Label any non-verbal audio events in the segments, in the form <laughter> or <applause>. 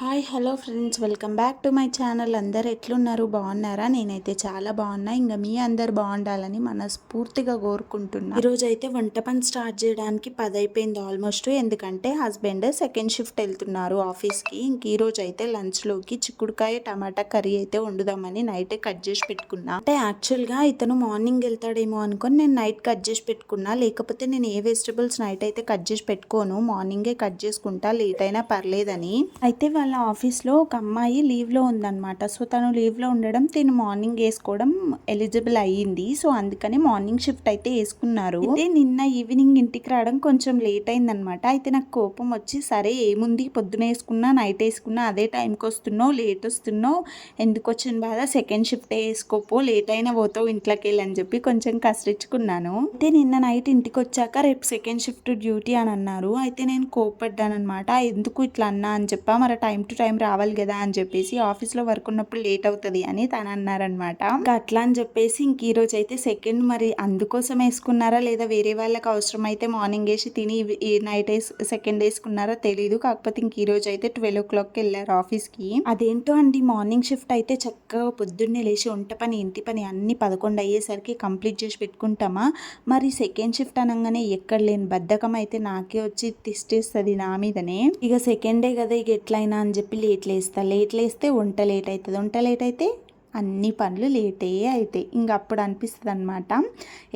Hi hello friends. Welcome back to my channel. అందరు ఎట్లున్నారు? బాగున్నారా? నేనైతే చాలా బాగున్నా. ఇంకా మీ అందరు బాగుండాలని మనస్ఫూర్తిగా కోరుకుంటున్నా. ఈరోజు అయితే వంట పని స్టార్ట్ చేయడానికి పది అయిపోయింది ఆల్మోస్ట్. ఎందుకంటే హస్బెండ్ సెకండ్ షిఫ్ట్ వెళ్తున్నారు ఆఫీస్కి. ఇంక ఈరోజు అయితే లంచ్లోకి చిక్కుడుకాయ టమాటా కర్రీ అయితే వండుదామని నైటే కట్ చేసి పెట్టుకున్నా. అంటే యాక్చువల్గా ఇతను మార్నింగ్ వెళ్తాడేమో అనుకొని నేను నైట్ కట్ చేసి పెట్టుకున్నా. లేకపోతే నేను ఏ వెజిటబుల్స్ నైట్ అయితే కట్ చేసి పెట్టుకోను. మార్నింగే కట్ చేసుకుంటా. లేట్ అయినా పర్లేదని. అయితే వాళ్ళ ఆఫీస్లో ఒక అమ్మాయి లీవ్లో ఉందన్నమాట. సో తను లీవ్లో ఉండడం తిను మార్నింగ్ వేసుకోవడం ఎలిజిబుల్ అయ్యింది. సో అందుకని మార్నింగ్ షిఫ్ట్ అయితే వేసుకున్నారు. అయితే నిన్న ఈవినింగ్ ఇంటికి రావడం కొంచెం లేట్ అయిందనమాట అయితే నాకు కోపం వచ్చి సరే ఏముంది? పొద్దున వేసుకున్నా నైట్ వేసుకున్నా అదే టైంకి వస్తున్నావు లేట్ వస్తున్నావు. ఎందుకు వచ్చిన బాధ? సెకండ్ షిఫ్ట్ వేసుకోపో లేట్ అయినా పోతావు ఇంట్లోకి వెళ్ళని చెప్పి కొంచెం కసరించుకున్నాను అయితే నిన్న నైట్ ఇంటికి వచ్చాక రేపు సెకండ్ షిఫ్ట్ డ్యూటీ అని అన్నారు. అయితే నేను కోపడ్డాను అనమాట ఎందుకు ఇట్లా అన్నా? అని చెప్పా. మరి టైం టైం టు టైం రావాలి కదా అని చెప్పేసి ఆఫీస్లో వర్క్ ఉన్నప్పుడు లేట్ అవుతుంది అని తను అన్నారనమాట అట్లా అని చెప్పేసి ఇంక ఈ రోజు అయితే సెకండ్ మరి అందుకోసం వేసుకున్నారా లేదా వేరే వాళ్ళకి అవసరం అయితే మార్నింగ్ వేసి తిని నైట్ వేసి సెకండ్ వేసుకున్నారా తెలీదు. కాకపోతే ఇంక ఈ రోజు అయితే ట్వెల్వ్ ఓ క్లాక్కి వెళ్ళారు ఆఫీస్కి. అదేంటో అండి మార్నింగ్ షిఫ్ట్ అయితే చక్కగా పొద్దున్నే లేచి వంట పని ఇంటి పని అన్ని పదకొండు అయ్యేసరికి కంప్లీట్ చేసి పెట్టుకుంటామా? మరి సెకండ్ షిఫ్ట్ అనగానే ఎక్కడ లేని బద్ధకం అయితే నాకే వచ్చి తిష్టేస్తుంది నా మీదనే. ఇక సెకండ్ డే కదా ఇక ఎట్లయినా అని చెప్పి లేట్లు వేస్తా లేట్లు వేస్తే వంట లేట్ అవుతుంది. వంట లేట్ అయితే అన్ని పనులు లేటే అవుతాయి ఇంక అప్పుడు అనిపిస్తుంది అనమాట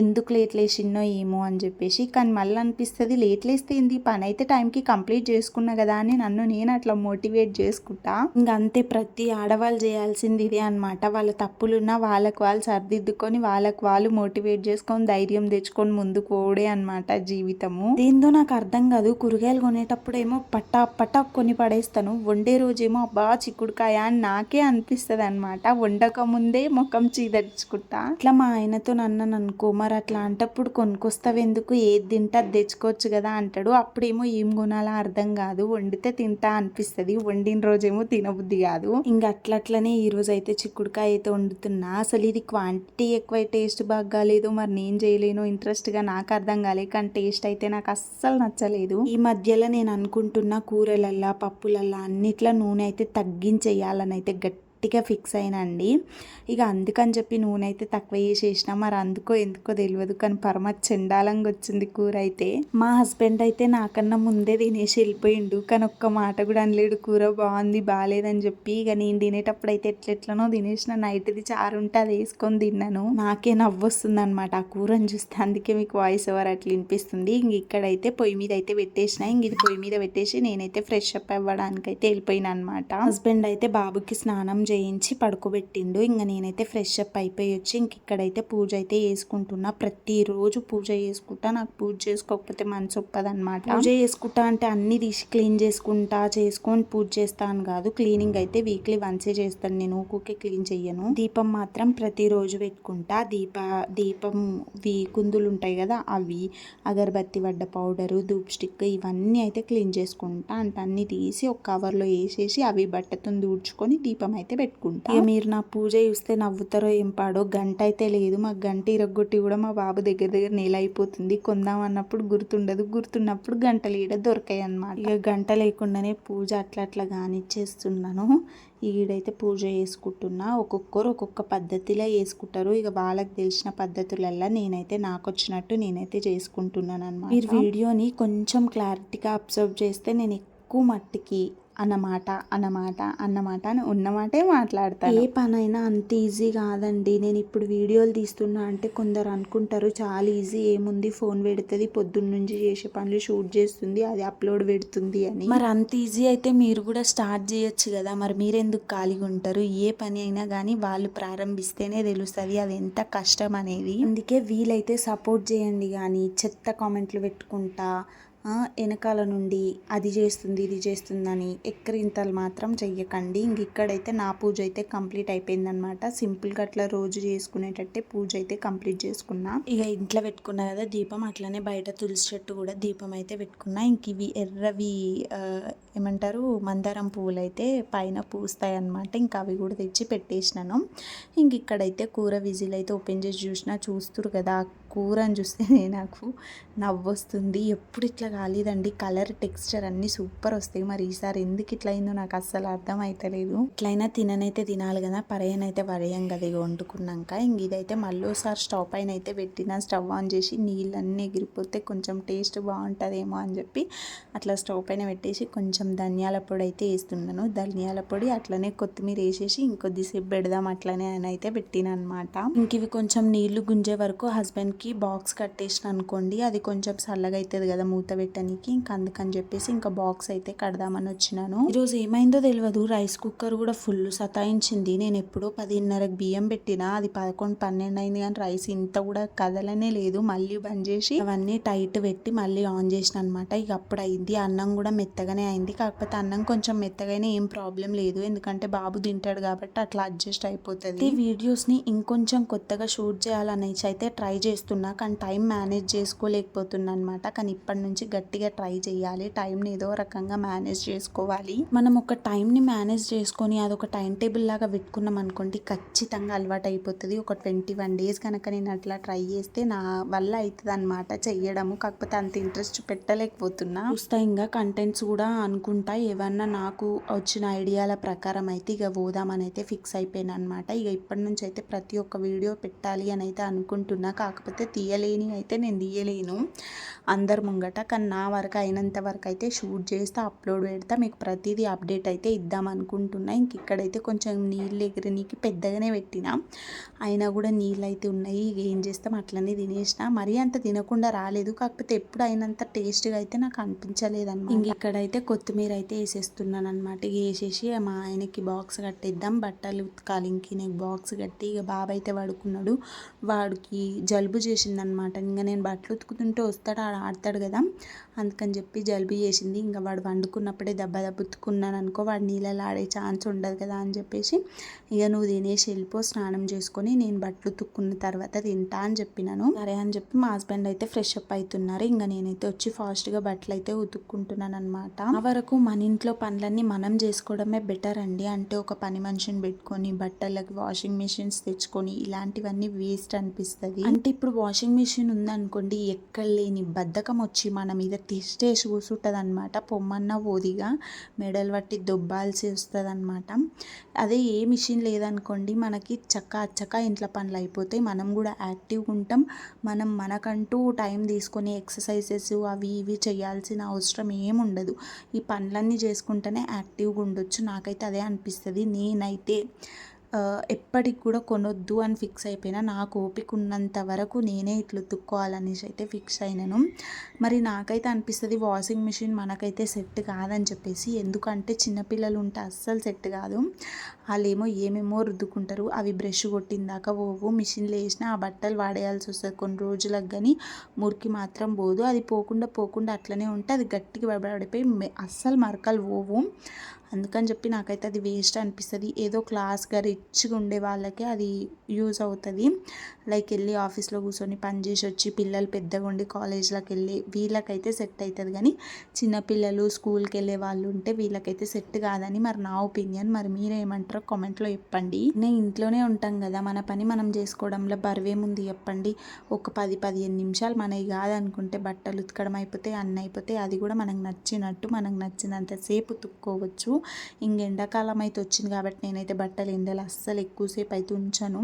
ఎందుకు లేట్ లేచిందో ఏమో అని చెప్పేసి. కానీ మళ్ళీ అనిపిస్తుంది లేట్ లేస్తే ఏంది? పని అయితే టైంకి కంప్లీట్ చేసుకున్నా కదా అని నన్ను నేను అట్లా మోటివేట్ చేసుకుంటా. ఇంక అంతే ప్రతి ఆడవాళ్ళు చేయాల్సింది ఇదే అనమాట వాళ్ళ తప్పులున్నా వాళ్ళకు వాళ్ళు సర్దిద్దుకొని వాళ్ళకు వాళ్ళు మోటివేట్ చేసుకొని ధైర్యం తెచ్చుకొని ముందుకు పోడే అనమాట జీవితము. దీంతో నాకు అర్థం కాదు. కూరగాయలు కొనేటప్పుడు ఏమో పట్టా పట్టా కొని పడేస్తాను. వండే రోజేమో అబ్బా చిక్కుడుకాయ అని నాకే అనిపిస్తుంది అనమాట వండ వండక ముందే ముఖం చీదర్చుకుంటా. అట్లా మా ఆయనతో నన్ను అనుకో మరి అట్లా అంటప్పుడు కొనుక్కొస్తావు ఎందుకు? ఏది తింటా అది తెచ్చుకోవచ్చు కదా అంటాడు. అప్పుడేమో ఏం కొనాలా అర్థం కాదు. వండితే తింటా అనిపిస్తుంది. వండిన రోజేమో తినబుద్ధి కాదు. ఇంకా అట్లట్లనే ఈ రోజు అయితే చిక్కుడుకాయ అయితే వండుతున్నా. అసలు ఇది క్వాంటిటీ ఎక్కువ టేస్ట్ బాగా కాలేదు. మరి నేను చేయలేను. ఇంట్రెస్ట్గా నాకు అర్థం కాలేదు. కానీ టేస్ట్ అయితే నాకు అస్సలు నచ్చలేదు. ఈ మధ్యలో నేను అనుకుంటున్న కూరలల్లా పప్పులల్లా అన్నిట్లా నూనె అయితే తగ్గించేయాలని అయితే గట్టి గట్టిగా ఫిక్స్ అయినండి. ఇక అందుకని చెప్పి నూనె అయితే తక్కువ చేసేసిన మరి అందుకో ఎందుకో తెలియదు కానీ పరమ చెండాలంగా వచ్చింది కూర అయితే. మా హస్బెండ్ అయితే నాకన్నా ముందే తినేసి వెళ్ళిపోయిండు. కానీ ఒక్క మాట కూడా అనలేడు. కూర బాగుంది బాగాలేదని చెప్పి ఇక నేను తినేటప్పుడు అయితే ఎట్లెట్లనో తినేసిన. నైట్ది చారు ఉంటే అది వేసుకొని తిన్నాను. నాకే నవ్వు వస్తుంది అనమాట ఆ కూరని చూస్తే. అందుకే మీకు వాయిస్ ఓవర్ అట్లా వినిపిస్తుంది. ఇంక ఇక్కడైతే పొయ్యి మీద అయితే పెట్టేసిన. ఇంక ఇది పొయ్యి మీద పెట్టేసి నేనైతే ఫ్రెష్ అప్ అవ్వడానికి అయితే వెళ్ళిపోయినా అనమాట హస్బెండ్ అయితే బాబుకి స్నానం చేసి చేయించి పడుకోబెట్టిండు. ఇంకా నేనైతే ఫ్రెష్ అప్ అయిపోయి వచ్చి ఇంక ఇక్కడైతే పూజ అయితే చేసుకుంటున్నా. ప్రతిరోజు పూజ చేసుకుంటా. నాకు పూజ చేసుకోకపోతే మనసు ఒప్పదనమాట పూజ చేసుకుంటా అంటే అన్ని తీసి క్లీన్ చేసుకుంటా చేసుకొని పూజ చేస్తాను కాదు. క్లీనింగ్ అయితే వీక్లీ వన్సే చేస్తాను. నేను ఊకే క్లీన్ చెయ్యను. దీపం మాత్రం ప్రతిరోజు పెట్టుకుంటా. దీప దీపం వి కుందులు ఉంటాయి కదా అవి అగరబత్తి వడ్డ పౌడరు ధూప్ స్టిక్ ఇవన్నీ అయితే క్లీన్ చేసుకుంటా. అంటే అన్ని తీసి ఒక కవర్లో వేసేసి అవి బట్టతో దూడ్చుకొని దీపం అయితే పెట్టుకుంటా? ఇక మీరు నా పూజ చూస్తే నవ్వుతారో ఏం పాడో గంట అయితే లేదు. మా గంట ఇరగొట్టి కూడా మా బాబు దగ్గర దగ్గర నెల అయిపోతుంది. కొందాం అన్నప్పుడు గుర్తుండదు. గుర్తున్నప్పుడు గంటలు ఈడ దొరకాయి అనమాట ఇక గంట లేకుండానే పూజ అట్లా అట్లా కానిచ్చేస్తున్నాను ఈడైతే పూజ చేసుకుంటున్నా. ఒక్కొక్కరు ఒక్కొక్క పద్ధతిలో వేసుకుంటారు ఇక వాళ్ళకి తెలిసిన పద్ధతులల్లా నేనైతే నాకు వచ్చినట్టు నేనైతే చేసుకుంటున్నాను అనమాట మీరు వీడియోని కొంచెం క్లారిటీగా అబ్జర్వ్ చేస్తే నేను ఎక్కువ మట్టికి అన్నమాట అన్నమాట అన్నమాట అని ఉన్నమాటే మాట్లాడతాను. ఏ పనైనా అంత ఈజీ కాదండి. నేను ఇప్పుడు వీడియోలు తీస్తున్నా అంటే కొందరు అనుకుంటారు చాలా ఈజీ ఏముంది? ఫోన్ పెడుతుంది పొద్దున్న నుంచి చేసే పనులు షూట్ చేస్తుంది అది అప్లోడ్ పెడుతుంది అని. మరి అంత ఈజీ అయితే మీరు కూడా స్టార్ట్ చేయొచ్చు కదా. మరి మీరెందుకు ఖాళీగా ఉంటారు? ఏ పని అయినా కానీ వాళ్ళు ప్రారంభిస్తేనే తెలుస్తుంది అది ఎంత కష్టం అనేది. అందుకే వీలైతే సపోర్ట్ చేయండి కానీ చెత్త కామెంట్లు పెట్టుకుంటా వెనకాల నుండి అది చేస్తుంది ఇది చేస్తుందని ఎక్కరింతలు మాత్రం చెయ్యకండి. ఇంక ఇక్కడైతే నా పూజ అయితే కంప్లీట్ అయిపోయిందనమాట సింపుల్గా అట్లా రోజు చేసుకునేటట్టే పూజ అయితే కంప్లీట్ చేసుకున్నా. ఇక ఇంట్లో పెట్టుకున్నా కదా దీపం అట్లనే బయట తులసి చెట్టు కూడా దీపం అయితే పెట్టుకున్నా. ఇంక ఇవి ఎర్రవి ఏమంటారు మందారం పువ్వులు అయితే పైన పూస్తాయి అనమాట ఇంకా అవి కూడా తెచ్చి పెట్టేసినాను. ఇంక ఇక్కడైతే కూర విజిల్ అయితే ఓపెన్ చేసి చూసినా చూస్తురు కదా. కూరని చూస్తేనే <laughs> నాకు నవ్వు వస్తుంది ఎప్పుడు ఇట్లా కాలేదండి కలర్ టెక్స్చర్ అన్నీ సూపర్ వస్తాయి. మరి ఈసారి ఎందుకు ఇట్లా అయిందో నాకు అస్సలు అర్థం అవుతలేదు ఇట్లయినా తిననైతే తినాలి కదా. పరయనైతే వరేయం కదా ఇక వండుకున్నాక. ఇంక ఇదైతే మళ్ళీ ఒకసారి స్టవ్ పైన అయితే పెట్టిన స్టవ్ ఆన్ చేసి నీళ్ళన్నీ ఎగిరిపోతే కొంచెం టేస్ట్ బాగుంటుందేమో అని చెప్పి అట్లా స్టవ్ పైన పెట్టేసి కొంచెం ధనియాల పొడి అయితే వేస్తున్నాను. ధనియాల పొడి అట్లనే కొత్తిమీర వేసేసి ఇంకొద్దిసేపు పెడదాం అట్లనే అని అయితే పెట్టిన అనమాట ఇంక ఇవి కొంచెం నీళ్ళు గుంజే వరకు హస్బెండ్కి బాక్స్ కట్టేసిన అనుకోండి. అది కొంచెం చల్లగా అవుతుంది కదా మూత పెట్టడానికి ఇంకా అందుకని చెప్పేసి ఇంకా బాక్స్ అయితే కడదామని వచ్చినాను. ఈరోజు ఏమైందో తెలియదు రైస్ కుక్కర్ కూడా ఫుల్ సతాయించింది. నేను ఎప్పుడో పదిన్నరకు బియ్యం పెట్టినా అది పదకొండు పన్నెండు అయింది కానీ రైస్ ఇంత కూడా కదలనే లేదు. మళ్ళీ బంద్ చేసి అవన్నీ టైట్ పెట్టి మళ్ళీ ఆన్ చేసిన అనమాట ఇక అప్పుడు అయింది. అన్నం కూడా మెత్తగానే అయింది. కాకపోతే అన్నం కొంచెం మెత్తగానే ఏం ప్రాబ్లం లేదు. ఎందుకంటే బాబు తింటాడు కాబట్టి అట్లా అడ్జస్ట్ అయిపోతుంది. ఈ వీడియోస్ని ఇంకొంచెం కొత్తగా షూట్ చేయాలనేసి అయితే ట్రై చేస్తున్నా. కానీ టైం మేనేజ్ చేసుకోలేకపోతున్నా అనమాట కానీ ఇప్పటి నుంచి గట్టిగా ట్రై చేయాలి. టైంని ఏదో రకంగా మేనేజ్ చేసుకోవాలి. మనం ఒక టైంని మేనేజ్ చేసుకొని అదొక టైం టేబుల్ లాగా పెట్టుకున్నాం అనుకోండి ఖచ్చితంగా అలవాటు అయిపోతుంది. ఒక ట్వంటీ వన్ డేస్ కనుక నేను అట్లా ట్రై చేస్తే నా వల్ల అవుతుంది అనమాట చెయ్యడము కాకపోతే అంత ఇంట్రెస్ట్ పెట్టలేకపోతున్నా. చూస్తా ఇంకా కంటెంట్స్ కూడా అనుకుంటా. ఏమన్నా నాకు వచ్చిన ఐడియాల ప్రకారం అయితే ఇక పోదామని అయితే ఫిక్స్ అయిపోయాను అనమాట ఇక ఇప్పటి నుంచి అయితే ప్రతి ఒక్క వీడియో పెట్టాలి అని అయితే అనుకుంటున్నా. కాకపోతే తీయలేని అయితే నేను తీయలేను. అందరు ముంగట కానీ నా వరకు అయినంత వరకు అయితే షూట్ చేస్తే అప్లోడ్ పెడతా. మీకు ప్రతిదీ అప్డేట్ అయితే ఇద్దాం అనుకుంటున్నా. ఇంక ఇక్కడైతే కొంచెం నీళ్ళు ఎగిరినీకి పెద్దగానే పెట్టినా. అయినా కూడా నీళ్ళు అయితే ఉన్నాయి. ఇక ఏం చేస్తాం? అట్లనే తినేసిన. మరీ అంత తినకుండా రాలేదు. కాకపోతే ఎప్పుడు అయినంత టేస్ట్గా అయితే నాకు అనిపించలేదు అనమాట ఇంక ఇక్కడైతే కొత్తిమీర అయితే వేసేస్తున్నాను అనమాట వేసేసి మా ఆయనకి బాక్స్ కట్టేద్దాం. బట్టలు ఉతకాలి. ఇంక నాకు బాక్స్ కట్టి ఇక బాబు అయితే పడుకున్నాడు. వాడికి జలుబు చేసిందనమాట ఇంకా నేను బట్టలు ఉతుకుతుంటే వస్తాడు ఆడతాడు కదా. అందుకని చెప్పి జలుబు చేసింది. ఇంకా వాడు వండుకున్నప్పుడే దెబ్బ దెబ్బతుకున్నాను అనుకో వాడు నీళ్ళలో ఆడే ఛాన్స్ ఉండదు కదా అని చెప్పేసి ఇక నువ్వు తినేసి వెళ్ళిపో స్నానం చేసుకొని నేను బట్టలు ఉతుక్కున్న తర్వాత తింటా అని చెప్పినాను. సరే అని చెప్పి మా హస్బెండ్ అయితే ఫ్రెష్ అప్ అవుతున్నారు. ఇంకా నేనైతే వచ్చి ఫాస్ట్గా బట్టలు అయితే ఉతుక్కుంటున్నాను అనమాట ఆ వరకు మన ఇంట్లో పనులన్నీ మనం చేసుకోవడమే బెటర్ అండి. అంటే ఒక పని మనిషిని పెట్టుకొని బట్టలకి వాషింగ్ మిషన్స్ తెచ్చుకొని ఇలాంటివన్నీ వేస్ట్ అనిపిస్తుంది. అంటే ఇప్పుడు వాషింగ్ మిషన్ ఉందనుకోండి ఎక్కడ లేని బద్ధకం వచ్చి మన మీద తిష్టేసి కూర్చుంటుంది అనమాట పొమ్మన్న ఓదిగా మెడలు పట్టి దొబ్బాల్సి వస్తుంది అనమాట అదే ఏ మిషన్ లేదనుకోండి మనకి చక్క చక్క ఇంట్లో పనులు అయిపోతాయి. మనం కూడా యాక్టివ్గా ఉంటాం. మనం మనకంటూ టైం తీసుకొని ఎక్సర్సైజెస్ అవి ఇవి చేయాల్సిన అవసరం ఏముండదు ఈ పనులన్నీ చేసుకుంటేనే యాక్టివ్గా ఉండొచ్చు. నాకైతే అదే అనిపిస్తుంది. నేనైతే ఎప్పటికి కూడా కొనొద్దు అని ఫిక్స్ అయిపోయినా నాకు ఓపిక ఉన్నంత వరకు నేనే ఇట్లా ఉతుక్కోవాలనేసి అయితే ఫిక్స్ అయినాను. మరి నాకైతే అనిపిస్తుంది వాషింగ్ మిషన్ మనకైతే సెట్ కాదని చెప్పేసి ఎందుకంటే చిన్నపిల్లలు ఉంటే అస్సలు సెట్ కాదు. వాళ్ళేమో ఏమేమో రుద్దుకుంటారు. అవి బ్రష్ కొట్టిందాక పోవు మిషన్లు వేసినా ఆ బట్టలు వాడేయాల్సి వస్తుంది. కొన్ని రోజులకు కానీ మురికి మాత్రం పోదు. అది పోకుండా పోకుండా అట్లనే ఉంటే అది గట్టిగా పడిపోయి అస్సలు మరకలు పోవు. అందుకని చెప్పి నాకైతే అది వేస్ట్ అనిపిస్తుంది. ఏదో క్లాస్గా రిచ్గా ఉండే వాళ్ళకే అది యూజ్ అవుతుంది. లైక్ వెళ్ళి ఆఫీస్లో కూర్చొని పని చేసి వచ్చి పిల్లలు పెద్దగా ఉండి కాలేజ్లోకి వెళ్ళి వీళ్ళకైతే సెట్ అవుతుంది కానీ చిన్నపిల్లలు స్కూల్కి వెళ్ళే వాళ్ళు ఉంటే వీళ్ళకైతే సెట్ కాదని మరి నా ఒపీనియన్ మరి మీరేమంటారో కామెంట్లో చెప్పండి. నేను ఇంట్లోనే ఉంటాం కదా మన పని మనం చేసుకోవడంలో బరువేముంది చెప్పండి. ఒక పది పదిహేను నిమిషాలు మనవి కాదనుకుంటే బట్టలు ఉతకడం అయిపోతే అన్న అయిపోతే అది కూడా మనకు నచ్చినట్టు మనకు నచ్చినంతసేపు ఉతుక్కోవచ్చు. ఇంక ఎండాకాలం అయితే వచ్చింది కాబట్టి నేనైతే బట్టలు ఎండలు అస్సలు ఎక్కువసేపు అయితే ఉంచాను.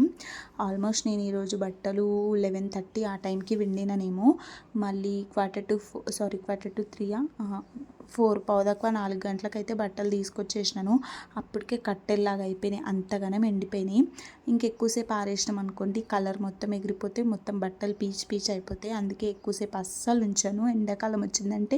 ఆల్మోస్ట్ నేను ఈరోజు బట్టలు లెవెన్ థర్టీ ఆ టైంకి విండినానేమో. మళ్ళీ quarter to sorry quarter to త్రీయా four పావుదక్కువ నాలుగు గంటలకైతే బట్టలు తీసుకొచ్చేసినాను. అప్పటికే కట్టెల్లాగా అయిపోయినాయి అంతగానే ఎండిపోయినాయి. ఇంకెక్కువసేపు ఆరేసినాం అనుకోండి కలర్ మొత్తం ఎగిరిపోతే మొత్తం బట్టలు పీచ్ పీచ్ అయిపోతాయి. అందుకే ఎక్కువసేపు అస్సలు ఉంచాను. ఎండాకాలం వచ్చిందంటే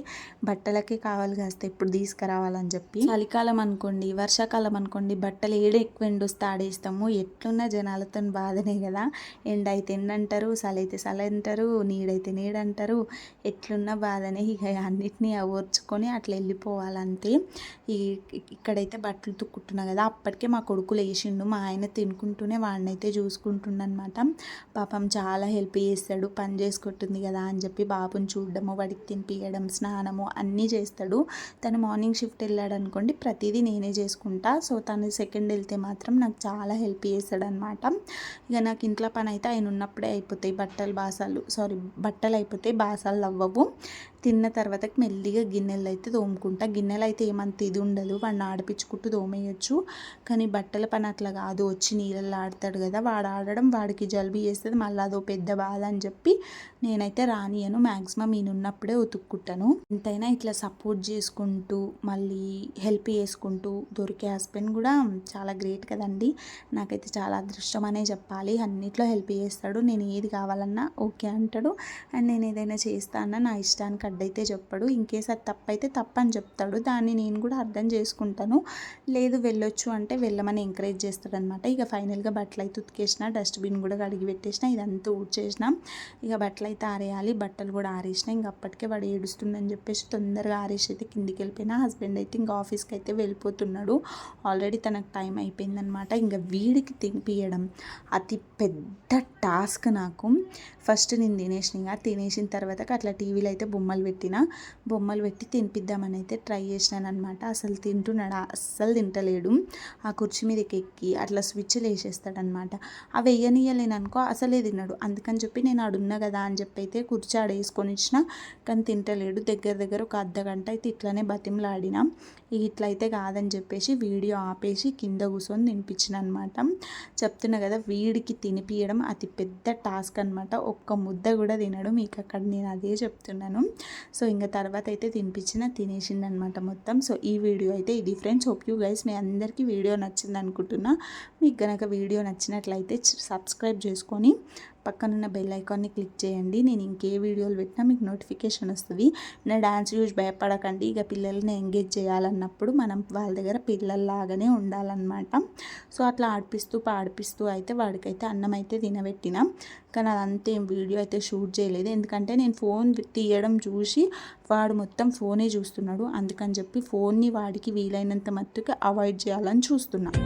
బట్టలకే కావాలి కాస్త ఇప్పుడు తీసుకురావాలని చెప్పి. చలికాలం అనుకోండి వర్షాకాలం అనుకోండి బట్టలు ఏడ ఎక్కువ ఎండ వస్తే ఆడేస్తాము. ఎట్లున్న జనాలతో బాధనే కదా. ఎండ అయితే ఎండ అంటారు చలి అయితే చలి అంటారు నీడైతే నీడ అంటారు. ఎట్లున్న బాధనే ఇక అన్నిటినీ ఓర్చుకొని అట్లా వెళ్ళిపోవాలంతే. ఈ ఇక్కడైతే బట్టలు తుక్కుంటున్నా కదా అప్పటికే మా కొడుకు లేచిండు మా ఆయన తినుకుంటూనే వాడినైతే చూసుకుంటుండనమాట. పాపం చాలా హెల్ప్ చేస్తాడు. పని చేసుకుంటుంది కదా అని చెప్పి బాబుని చూడడము వాడికి తినిపించడం స్నానము అన్నీ చేస్తాడు. తను మార్నింగ్ షిఫ్ట్ వెళ్ళాడు అనుకోండి ప్రతిదీ నేనే చేసుకుంటా. సో తను సెకండ్ వెళ్తే మాత్రం నాకు చాలా హెల్ప్ చేస్తాడు అనమాట ఇక నాకు ఇంట్లో పని అయితే ఆయన ఉన్నప్పుడే అయిపోతాయి. బట్టలు బాసాలు సారీ బట్టలు అయిపోతాయి బాసాలు అవ్వవు తిన్న తర్వాత మెల్లిగా గిన్నెలు అయితే తోముకుంటా. గిన్నెలు అయితే ఏమంత ఇది ఉండదు. వాడిని ఆడిపించుకుంటూ తోమేయచ్చు. కానీ బట్టల పని అట్లా కాదు. వచ్చి నీళ్ళల్లో ఆడతాడు కదా వాడు ఆడడం వాడికి జలుబు చేస్తుంది మళ్ళీ అదో పెద్ద బాధ అని చెప్పి నేనైతే రానియను మ్యాక్సిమం నేను ఉన్నప్పుడే ఉతుక్కుంటాను. ఎంతైనా ఇట్లా సపోర్ట్ చేసుకుంటూ మళ్ళీ హెల్ప్ చేసుకుంటూ దొరికే హస్బెండ్ కూడా చాలా గ్రేట్ కదండి. నాకైతే చాలా అదృష్టం అనే చెప్పాలి. అన్నిట్లో హెల్ప్ చేస్తాడు. నేను ఏది కావాలన్నా ఓకే అంటాడు. అండ్ నేను ఏదైనా చేస్తానన్నా నా ఇష్టానికి అడ్డైతే చెప్పడు. ఇన్కేస్ అది తప్పైతే తప్పని చెప్తాడు. దాన్ని నేను కూడా అర్థం చేసుకుంటాను. లేదు వెళ్ళొచ్చు అంటే వెళ్ళమని ఎంకరేజ్ చేస్తాడనమాట ఇక ఫైనల్గా బట్టలు అయితే ఉతికేసిన డస్ట్బిన్ కూడా కడిగి పెట్టేసిన ఇదంతా ఊడ్చేసిన ఇక బట్టలు అయితే ఆరేయాలి. బట్టలు కూడా ఆరేసిన ఇంక అప్పటికే వాడు ఏడుస్తుందని చెప్పేసి తొందరగా ఆరేసి అయితే కిందికి వెళ్ళిపోయినా హస్బెండ్ అయితే ఇంకా ఆఫీస్కి అయితే వెళ్ళిపోతున్నాడు. ఆల్రెడీ తనకు టైం అయిపోయిందనమాట. ఇంకా వీడికి తినిపియడం అతి పెద్ద టాస్క్ నాకు. ఫస్ట్ నేను తినేసిన ఇంకా తినేసిన తర్వాత అట్లా టీవీలో అయితే బొమ్మలు పెట్టిన. బొమ్మలు పెట్టి తినిపిద్దామని అయితే ట్రై చేసినాను అనమాట అసలు తింటున్నాడు? అస్సలు తింటలేడు. ఆ కుర్చీ మీదకి ఎక్కి అట్లా స్విచ్లు వేసేస్తాడనమాట. అవి వేయనియలేను అనుకో అసలే తిన్నాడు అందుకని చెప్పి నేను ఆడున్నా కదా అని చెప్పి అయితే కుర్చీ ఆడేసుకొని ఇచ్చిన. కానీ తింటలేడు. దగ్గర దగ్గర ఒక అర్ధ గంట అయితే ఇట్లానే బతిమలాడినాం. ఇట్లా అయితే కాదని చెప్పేసి వీడియో ఆపేసి కింద కూర్చొని తినిపించిన అనమాట చెప్తున్నా కదా వీడికి తినిపించడం అతి పెద్ద టాస్క్ అనమాట ఒక్క ముద్ద కూడా తినడు. మీకు అక్కడ నేను అదే చెప్తున్నాను. సో ఇంకా తర్వాత అయితే తినిపించిన తినేసింది అనమాట మొత్తం. సో ఈ వీడియో అయితే ఇది ఫ్రెండ్స్. హోప్ యూ గైస్ మీ అందరికీ వీడియో నచ్చింది అనుకుంటున్నా. మీకు కనుక వీడియో నచ్చినట్లయితే సబ్స్క్రైబ్ చేసుకొని పక్కనున్న బెల్ ఐకాన్ని క్లిక్ చేయండి. నేను ఇంకే వీడియోలు పెట్టినా మీకు నోటిఫికేషన్ వస్తుంది. నా డ్యాన్స్ చూసి భయపడకండి. ఇక పిల్లల్ని ఎంగేజ్ ఉన్నప్పుడు మనం వాళ్ళ దగ్గర పిల్లల్లాగానే ఉండాలన్నమాట. సో అట్లా ఆడిపిస్తూ పాడిపిస్తూ అయితే వాడికైతే అన్నం అయితే తినబెట్టిన. కానీ అదంతా వీడియో అయితే షూట్ చేయలేదు. ఎందుకంటే నేను ఫోన్ తీయడం చూసి వాడు మొత్తం ఫోనే చూస్తున్నాడు. అందుకని చెప్పి ఫోన్ని వాడికి వీలైనంత మత్తుకి అవాయిడ్ చేయాలని చూస్తున్నాను